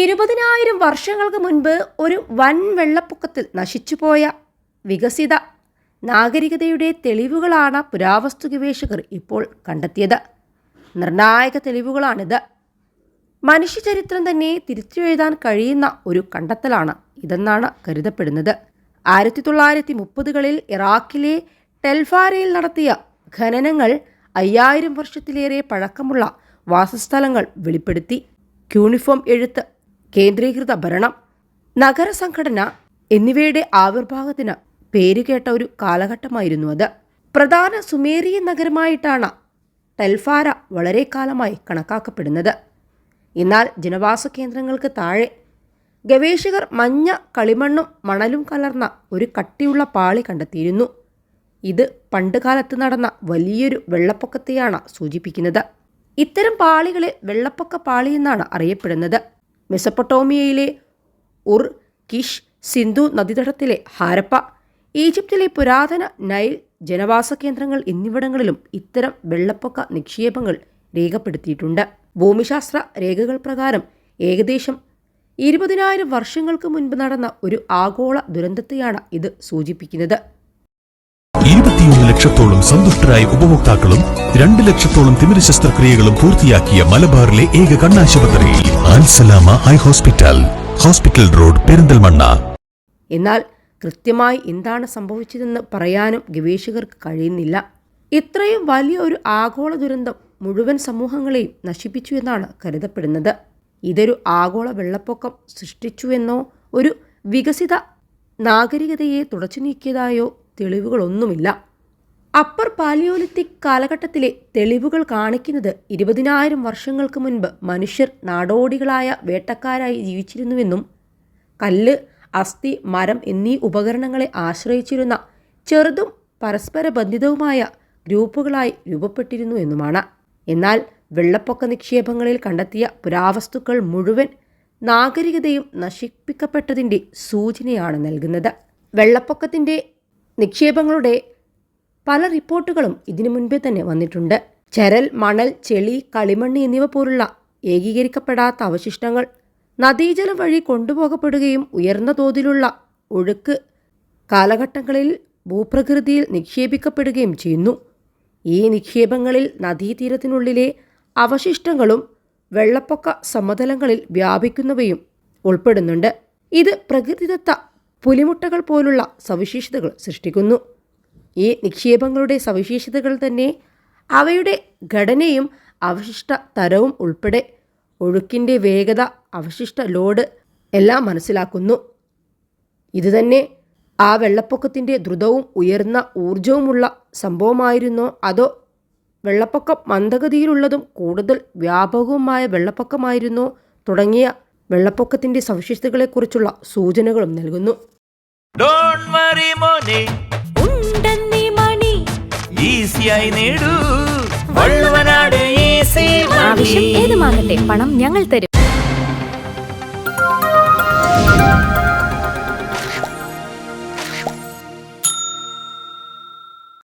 ഇരുപതിനായിരം വർഷങ്ങൾക്ക് മുൻപ് ഒരു വൻ വെള്ളപ്പൊക്കത്തിൽ നശിച്ചുപോയ വികസിത നാഗരികതയുടെ തെളിവുകളാണ് പുരാവസ്തു ഗവേഷകർ ഇപ്പോൾ കണ്ടെത്തിയത്. നിർണായക തെളിവുകളാണിത്. മനുഷ്യചരിത്രം തന്നെ തിരിച്ചെഴുതാൻ കഴിയുന്ന ഒരു കണ്ടെത്തലാണ് ഇതെന്നാണ് കരുതപ്പെടുന്നത്. ആയിരത്തി തൊള്ളായിരത്തി മുപ്പതുകളിൽ ഇറാഖിലെ ടെൽഫാരയിൽ നടത്തിയ ഖനനങ്ങൾ അയ്യായിരം വർഷത്തിലേറെ പഴക്കമുള്ള വാസസ്ഥലങ്ങൾ വെളിപ്പെടുത്തി. ക്യൂണിഫോം എഴുത്ത് കേന്ദ്രീകൃത ഭരണം നഗരസംഘടന എന്നിവയുടെ ആവിർഭാവത്തിന് പേരുകേട്ട ഒരു കാലഘട്ടമായിരുന്നു അത്. പ്രധാന സുമേറിയൻ നഗരമായിട്ടാണ് ടെൽഫാര വളരെ കാലമായി കണക്കാക്കപ്പെടുന്നത്. എന്നാൽ ജനവാസ കേന്ദ്രങ്ങൾക്ക് താഴെ ഗവേഷകർ മഞ്ഞ കളിമണ്ണും മണലും കലർന്ന ഒരു കട്ടിയുള്ള പാളി കണ്ടെത്തിയിരുന്നു. ഇത് പണ്ടുകാലത്ത് നടന്ന വലിയൊരു വെള്ളപ്പൊക്കത്തെയാണ് സൂചിപ്പിക്കുന്നത്. ഇത്തരം പാളികളെ വെള്ളപ്പൊക്ക പാളി എന്നാണ് അറിയപ്പെടുന്നത്. മെസപ്പൊട്ടോമിയയിലെ ഉർ കിഷ് സിന്ധു നദീതടത്തിലെ ഹാരപ്പ ഈജിപ്തിലെ പുരാതന നൈൽ ജനവാസ കേന്ദ്രങ്ങൾ എന്നിവിടങ്ങളിലും ഇത്തരം വെള്ളപ്പൊക്ക നിക്ഷേപങ്ങൾ രേഖപ്പെടുത്തിയിട്ടുണ്ട്. ഭൂമിശാസ്ത്ര രേഖകൾ പ്രകാരം ഏകദേശം ഇരുപതിനായിരം വർഷങ്ങൾക്ക് മുൻപ് നടന്ന ഒരു ആഗോള ദുരന്തത്തെയാണ് ഇത് സൂചിപ്പിക്കുന്നത്. ഇരുപത്തിയൊന്ന് ലക്ഷത്തോളം സന്തുഷ്ടരായ ഉപഭോക്താക്കളും രണ്ട് ലക്ഷത്തോളം തിമിര ശസ്ത്രക്രിയകളും പൂർത്തിയാക്കിയ മലബാറിലെ ഏക കണ്ണാശുപത്രി ആൻസലാമ eye hospital hospital road Perinthalmanna. എന്നാൽ കൃത്യമായി എന്താണ് സംഭവിച്ചതെന്ന് പറയാനും ഗവേഷകർക്ക് കഴിയുന്നില്ല. ഇത്രയും വലിയ ഒരു ആഗോള ദുരന്തം മുഴുവൻ സമൂഹങ്ങളെയും നശിപ്പിച്ചു എന്നാണ് കരുതപ്പെടുന്നത്. ഇതൊരു ആഗോള വെള്ളപ്പൊക്കം സൃഷ്ടിച്ചുവെന്നോ ഒരു വികസിത നാഗരികതയെ തുടച്ചു നീക്കിയതായോ തെളിവുകളൊന്നുമില്ല. അപ്പർ പാലിയോലിത്തിക് കാലഘട്ടത്തിലെ തെളിവുകൾ കാണിക്കുന്നത് ഇരുപതിനായിരം വർഷങ്ങൾക്ക് മുൻപ് മനുഷ്യർ നാടോടികളായ വേട്ടക്കാരായി ജീവിച്ചിരുന്നുവെന്നും കല്ല് അസ്ഥി മരം എന്നീ ഉപകരണങ്ങളെ ആശ്രയിച്ചിരുന്ന ചെറുതും പരസ്പര ബന്ധിതവുമായ ഗ്രൂപ്പുകളായി രൂപപ്പെട്ടിരുന്നു എന്നുമാണ് എന്നാൽ വെള്ളപ്പൊക്ക നിക്ഷേപങ്ങളിൽ കണ്ടെത്തിയ പുരാവസ്തുക്കൾ മുഴുവൻ നാഗരികതയും നശിപ്പിക്കപ്പെട്ടതിന്റെ സൂചനയാണ് നൽകുന്നത്. വെള്ളപ്പൊക്കത്തിന്റെ നിക്ഷേപങ്ങളുടെ പല റിപ്പോർട്ടുകളും ഇതിനു മുൻപേ തന്നെ വന്നിട്ടുണ്ട്. ചരൽ മണൽ ചെളി കളിമണ്ണ് എന്നിവ പോലുള്ള ഏകീകരിക്കപ്പെടാത്ത അവശിഷ്ടങ്ങൾ നദീജലം വഴി കൊണ്ടുപോകപ്പെടുകയും ഉയർന്ന തോതിലുള്ള ഒഴുക്ക് കാലഘട്ടങ്ങളിൽ ഭൂപ്രകൃതിയിൽ നിക്ഷേപിക്കപ്പെടുകയും ചെയ്യുന്നു. ഈ നിക്ഷേപങ്ങളിൽ നദീതീരത്തിനുള്ളിലെ അവശിഷ്ടങ്ങളും വെള്ളപ്പൊക്ക സമതലങ്ങളിൽ വ്യാപിക്കുന്നവയും ഉൾപ്പെടുന്നുണ്ട്. ഇത് പ്രകൃതിദത്ത പുലിമുട്ടകൾ പോലുള്ള സവിശേഷതകൾ സൃഷ്ടിക്കുന്നു. ഈ നിക്ഷേപങ്ങളുടെ സവിശേഷതകൾ തന്നെ അവയുടെ ഘടനയും അവശിഷ്ട തരവും ഉൾപ്പെടെ ഒഴുക്കിന്റെ വേഗത അവശിഷ്ട ലോഡ് എല്ലാം മനസ്സിലാക്കുന്നു. ഇതുതന്നെ ആ വെള്ളപ്പൊക്കത്തിന്റെ ദ്രുതവും ഉയർന്ന ഊർജവുമുള്ള സംഭവമായിരുന്നോ? അതോ വെള്ളപ്പൊക്കം മന്ദഗതിയിലുള്ളതും കൂടുതൽ വ്യാപകവുമായ വെള്ളപ്പൊക്കമായിരുന്നോ? തുടങ്ങിയ വെള്ളപ്പൊക്കത്തിന്റെ സവിശേഷതകളെക്കുറിച്ചുള്ള സൂചനകളും നൽകുന്നു. ഡോണ്ട് വറി മോനെ ഉണ്ടെന്നീ മണി. ഈസിയായി നേടൂ. വള്ളുവനാട് ഈസി ആവശ്യം പണം ഞങ്ങൾ തരും.